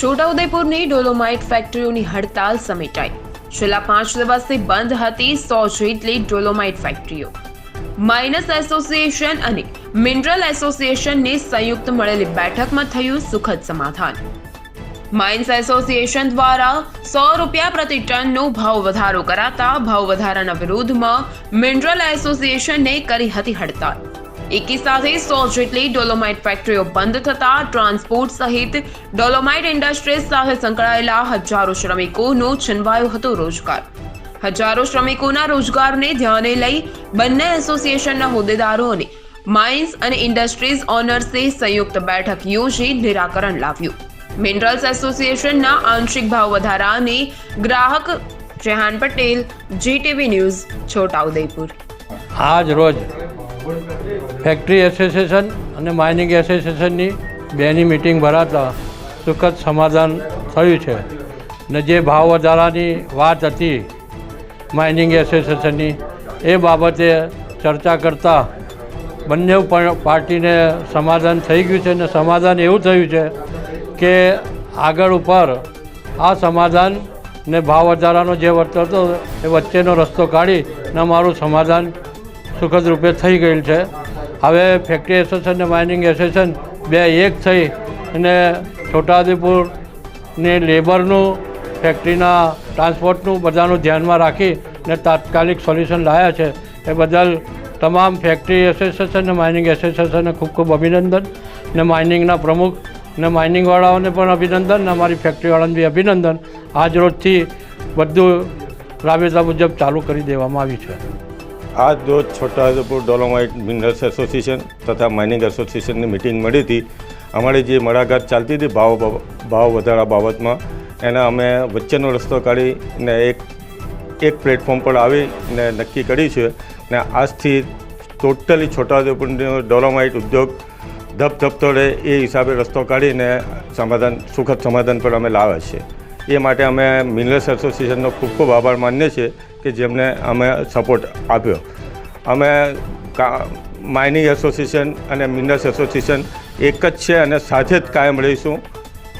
છોટાઉદેપુરની dolomite ફેક્ટરીઓની હડતાલ સમેટાઈ. છેલ્લા પાંચ દિવસથી બંધ હતી સો જેટલી ડોલોમાઇટ ફેક્ટરીઓ. માઇનસ એસોસિએશન અને મિનરલ એસોસિએશનની સંયુક્ત મળેલી બેઠકમાં થયું સુખદ સમાધાન. માઇન્સ એસોસિએશન દ્વારા સો રૂપિયા પ્રતિ ટનનો ભાવ વધારો કરાતા, ભાવ વધારાના વિરોધમાં મિનરલ એસોસિએશને કરી હતી હડતાળ એકી સાથે સો જેટલી ડોલોમાઇટ ફેક્ટરીઓ બંધ થતા ટ્રાન્સપોર્ટ સહિત ડોલોમાઇટ ઇન્ડસ્ટ્રીઝ સાથે સંકળાયેલા હજારો શ્રમિકોનો છીનવાયો હતો રોજગાર હજારો શ્રમિકોના રોજગારને ધ્યાને લઈ બંને એસોસિએશનના હોદ્દેદારો અને માઇન્સ અને ઇન્ડસ્ટ્રીઝ ઓનર્સે સંયુક્ત બેઠક યોજી નિરાકરણ લાવ્યું મિનરલ્સ એસોસિએશનના આંશિક ભાવ વધારાને ગ્રાહક જેહાન પટેલ જીટીવી ન્યૂઝ છોટાઉદેપુર આજ રોજ ફેક્ટરી એસોસિએશન અને માઇનિંગ એસોસિએશનની બેની મિટિંગ ભરાતા સુખદ સમાધાન થયું છે. ને જે ભાવ વધારાની વાત હતી માઇનિંગ એસોસિએશનની એ બાબતે ચર્ચા કરતાં બંને પાર્ટીને સમાધાન થઈ ગયું છે અને સમાધાન એવું થયું છે કે આગળ ઉપર આ સમાધાન ને ભાવ વધારાનો જે વર્તર હતો એ વચ્ચેનો રસ્તો કાઢી ને અમારું સમાધાન સુખદ રૂપે થઈ ગયેલ છે. હવે ફેક્ટરી એસોસિએશન અને માઇનિંગ એસોસિએશન બે એક થઈ અને છોટાઉદેપુરની લેબરનું ફેક્ટરીના ટ્રાન્સપોર્ટનું બધાનું ધ્યાનમાં રાખી ને તાત્કાલિક સોલ્યુશન લાવ્યા છે. એ બદલ તમામ ફેક્ટરી એસોસિએશન અને માઇનિંગ એસોસિએશનને ખૂબ ખૂબ અભિનંદન ને માઇનિંગના પ્રમુખ ને માઇનિંગવાળાઓને પણ અભિનંદન ને અમારી ફેક્ટરીવાળાને બી અભિનંદન. આજ રોજથી બધું રાબેતા મુજબ ચાલુ કરી દેવામાં આવ્યું છે. આજ રોજ છોટાઉદેપુર ડોલોમાઇટ મિનરલ્સ એસોસિએશન તથા માઇનિંગ એસોસિએશનની મિટિંગ મળી હતી. અમારી જે મડાઘાટ ચાલતી હતી ભાવ ભાવ વધારા બાબતમાં, એના અમે વચ્ચેનો રસ્તો કાઢીને એક એક પ્લેટફોર્મ પર આવીને નક્કી કરી છે ને આજથી ટોટલી છોટાઉદેપુરનો ડોલોમાઇટ ઉદ્યોગ ધપધપતો રહે એ હિસાબે રસ્તો કાઢીને સમાધાન, સુખદ સમાધાન પર અમે લાવ્યા છીએ. એ માટે અમે મિનરલ્સ એસોસિએશનનો ખૂબ ખૂબ આભાર માનીએ છીએ. કે જેમને અમે સપોર્ટ આપ્યો. અમે માઇનિંગ એસોસિએશન અને મિનરલ્સ એસોસિએશન એક જ છે અને સાથે જ કાયમ રહીશું.